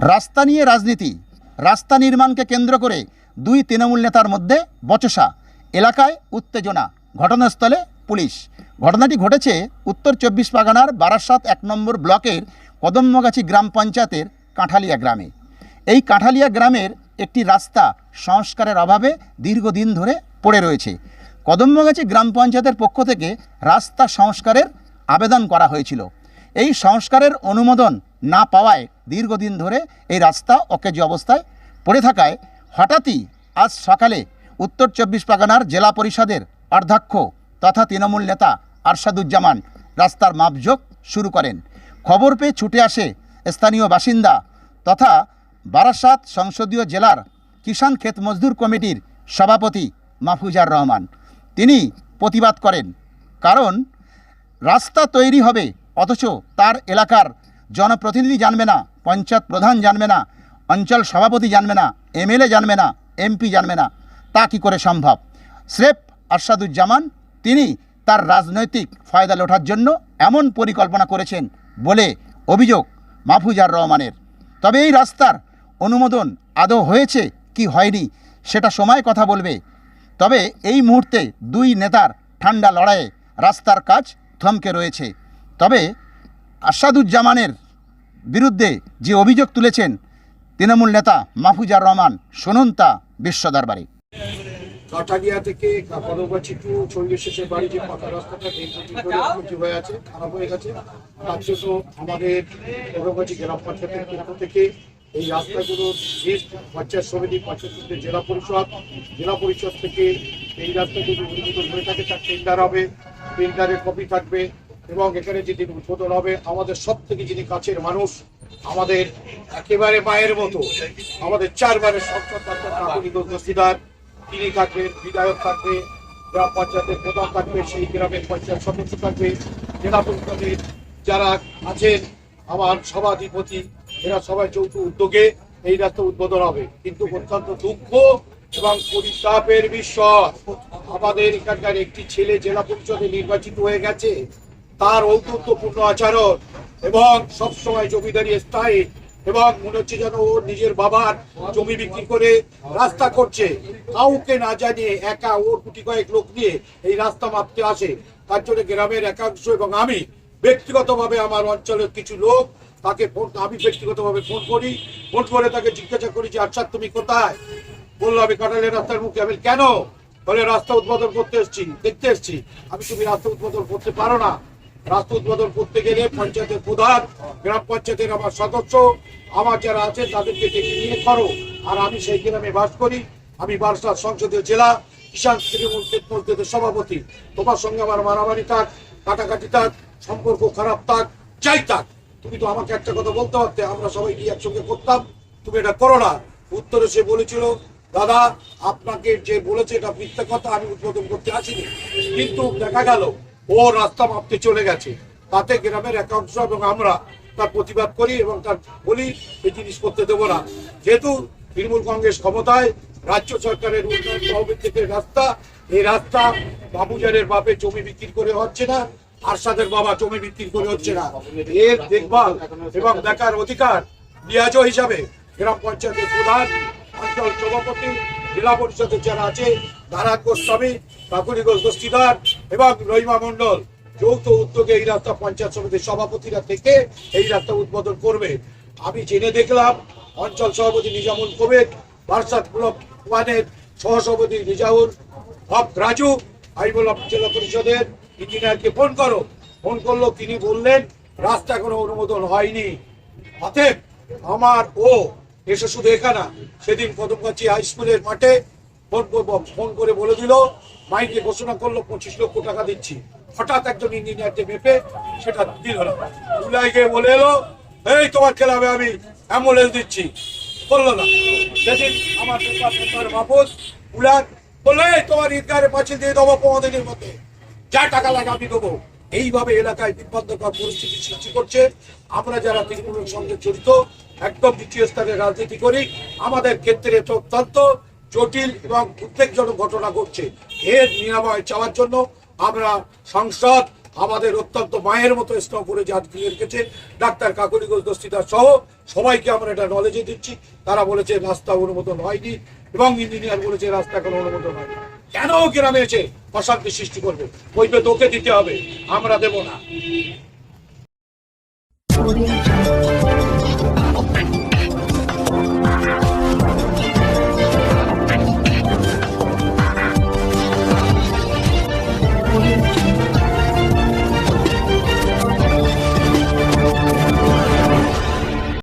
রাস্তা নিয়ে রাজনীতি। রাস্তা নির্মাণকে কেন্দ্র করে দুই তৃণমূল নেতার মধ্যে বচসা। এলাকায় উত্তেজনা। ঘটনাস্থলে পুলিশ। ঘটনাটি ঘটেছে উত্তর চব্বিশ পরগনার বারাসাত এক নম্বর ব্লকের কদম্বগাছি গ্রাম পঞ্চায়েতের কাঁঠালিয়া গ্রামে। এই কাঁঠালিয়া গ্রামের একটি রাস্তা সংস্কারের অভাবে দীর্ঘদিন ধরে পড়ে রয়েছে। কদম্বগাছি গ্রাম পঞ্চায়েতের পক্ষ থেকে রাস্তা সংস্কারের আবেদন করা হয়েছিল। এই সংস্কারের অনুমোদন না পাওয়ায় দীর্ঘদিন ধরে এই রাস্তা অকেজ অবস্থায় পড়ে থাকায় হঠাৎই আজ সকালে উত্তর চব্বিশ পরগনার জেলা পরিষদের অধ্যক্ষ তথা তৃণমূল নেতা আরশাদুজ্জামান রাস্তার মাপজোক শুরু করেন। খবর পেয়ে ছুটে আসে স্থানীয় বাসিন্দা তথা বারাসাত সংসদীয় জেলার কিষাণ ক্ষেত মজদুর কমিটির সভাপতি মাহফুজার রহমান। তিনি প্রতিবাদ করেন, কারণ রাস্তা তৈরি হবে, অথচ তার এলাকার জনপ্রতিনিধি জানবে না, পঞ্চায়েত প্রধান জানবে না, অঞ্চল সভাপতি জানবে না, এমএলএ জানবে না, এমপি জানবে না। তা কি করে সম্ভব? স্রেফ আরশাদুজ্জামান, তিনি তার রাজনৈতিক ফায়দা লোঠার জন্য এমন পরিকল্পনা করেছেন বলে অভিযোগ মাহফুজার রহমানের। তবে এই রাস্তার অনুমোদন আদৌ হয়েছে কি হয়নি সেটা সময় কথা বলবে। তবে এই মুহূর্তে দুই নেতার ঠান্ডা লড়াইয়ে রাস্তার কাজ থমকে রয়েছে। তবে আসাদুজ্জামানের বিরুদ্ধে যে অভিযোগ তুলেছেন তৃণমূল নেতা মাহফুজার রহমান, শুনুন তা বিশ্ব দরবারে। কাটালিয়া থেকে কদমগাছি টু চল্লিশ শেষের বাড়ি যে পাকা রাস্তাটা ধরে ক্ষতি হয়ে আছে খারাপ হয়ে গেছে। তার জন্য আমাদের কদমগাছি গ্রাম পঞ্চায়েতের পক্ষ থেকে এই রাস্তাগুলো লিস্ট পঞ্চায়েত সমিতি পঞ্চায়েত সমিতি জেলা পরিষদ জেলা পরিষদ থেকে এই রাস্তাগুলো অনুমোদন হয়ে থাকে তার টেন্ডার হবে টেন্ডারের কপি থাকবে এবং এখানে যেদিন উদ্বোধন হবে আমাদের সব থেকে যিনি কাছের মানুষ আমাদের একেবারে মায়ের মতো আমাদের চারবারের সংসদ ডাক্তার কাকুলি দস্তিদার তিনি থাকবেন, বিধায়ক থাকবে, গ্রাম পঞ্চায়েতের প্রধান থাকবে, সেই গ্রামের পঞ্চায়েত সদস্য থাকবে, জেলা পরিষদের যারা আছেন, আমার সভাধিপতি, এরা সবাই যৌথ উদ্যোগে এই রাস্তা উদ্বোধন হবে। কিন্তু অত্যন্ত দুঃখ এবং পরিতাপের বিষয়, আমাদের এখানকার একটি ছেলে জেলা পরিষদে নির্বাচিত হয়ে গেছে, তার ঔদ্ধত্যপূর্ণ আচরণ এবং সবসময় জমিদারি স্টাইল এবং মনে হচ্ছে যেন ও নিজের বাবার জমি বিক্রি করে রাস্তা করছে। কাউকে না জানিয়ে একা ওর কুটি কয়েক লোক নিয়ে এই রাস্তা মাপতে আসে। তার জন্য গ্রামের একাংশ এবং আমি ব্যক্তিগতভাবে আমার অঞ্চলের কিছু লোক তাকে ফোন, আমি ব্যক্তিগতভাবে ফোন করি। ফোন করে তাকে জিজ্ঞাসা করি যে আচ্ছা তুমি কোথায়? বলল, আমি কাটালের রাস্তার মুখে। আমি কেন? বলে, রাস্তা উদ্বোধন করতে এসছি, দেখতে এসছি। আমি তুমি রাস্তা উদ্বোধন করতে পারো না। রাস্তা উদ্বোধন করতে গেলে পঞ্চায়েতের প্রধান গ্রাম পঞ্চায়েতের আমার সদস্য, আমার যারা আছে তাদেরকে ডেকে নিয়ে করো। আর আমি সেই গ্রামে বাস করি। আমি বারসাত সংসদীয় জেলা কিষাণ তৃণমূল মসজিদের সভাপতি। তোমার সঙ্গে আমার মারামারি থাক, কাটাকাটি থাক, সম্পর্ক খারাপ থাক, যাই থাক। তুমি তো আমাকে একটা কথা বলতে পারতে, আমরা সবাই গিয়ে একসঙ্গে করতাম। তুমি এটা করো না। উত্তরে সে বলেছিল, দাদা, আপনাকে যে বলেছে এটা মিথ্যা কথা, আমি উদ্বোধন করতে আসিনি। কিন্তু দেখা গেল, ও রাস্তা মাপতে চলে গেছে। তাতে গ্রামের একাংশ এবং আমরা তার প্রতিবাদ করি এবং তার বলি এই জিনিস করতে দেবো না। যেহেতু তৃণমূল কংগ্রেস ক্ষমতায়, রাজ্য সরকারের উন্নয়ন তহবিল থেকে রাস্তা, এই রাস্তা বাবুজারের বাপে জমি বিক্রি করে হচ্ছে না, আরশাদের বাবা জমি বিক্রি করে হচ্ছে না। এর দেখভাল এবং দেখার অধিকার লিয়াজ হিসাবে গ্রাম পঞ্চায়েতের প্রধান, অঞ্চল সভাপতি, জেলা পরিষদের যারা আছে, নারায়ণ গোস্বামী কাকুলি ঘোষ গোষ্ঠীদার এবং রহিমা মন্ডল যৌথ উদ্যোগে এই রাস্তা পঞ্চায়েত সমিতির সভাপতিরা থেকে এই রাস্তা উদ্বোধন করবে। আমি জেনে দেখলাম, অঞ্চল সভাপতি নিজামুল কবির, বারসাত ব্লক ওয়ানের সহসভাপতি নিজাউল হক রাজু, আমি বললাম, জেলা পরিষদের ইঞ্জিনিয়ারকে ফোন করো। ফোন করল, তিনি বললেন রাস্তা এখনও অনুমোদন হয়নি। অতএব আমার ও এসে শুধু এখানা। সেদিন কদমগাছি হাই স্কুলের মাঠে ফোন ফোন করে বলে দিল, মাইকে ঘোষণা করল, পঁচিশ লক্ষ টাকা দিচ্ছি। হঠাৎ একজন ইঞ্জিনিয়ারকে মেপে সেটা দিল না। উলাই গিয়ে বলে এলো, এই তোমার খেলাবে আমি অ্যাম্বুলেন্স দিচ্ছি। বলল না। সেদিন আমার পেপার পেপার মাহফুজ বলল, এই তোমার ঈদগাহের পাঁচিল দিয়ে দেবো পনেরো মধ্যে। যা টাকা লাগে আমি দেবো। এইভাবে এলাকায় বিপদকর পরিস্থিতি সৃষ্টি করছে। আমরা যারা তৃণমূলের সঙ্গে জড়িত, একদম দ্বিতীয় স্তরে রাজনীতি করি, আমাদের ক্ষেত্রে অত্যন্ত জটিল এবং উদ্বেগজনক ঘটনা ঘটছে। এর নিরাময় চাওয়ার জন্য আমরা সংসদ আমাদের অত্যন্ত মায়ের মতো স্নেহ করে আজকে রেখেছে। ডাক্তার কাকুলি ঘোষ দস্তিদার সহ সবাইকে আমরা এটা নলেজে দিচ্ছি। তারা বলেছে রাস্তা অনুমোদন হয়নি এবং ইঞ্জিনিয়ার বলেছে রাস্তা কোনো অনুমোদন হয়নি। কেন গ্রামে এসে অশান্তি সৃষ্টি করবে? বইবে তোকে দিতে হবে, আমরা দেব না.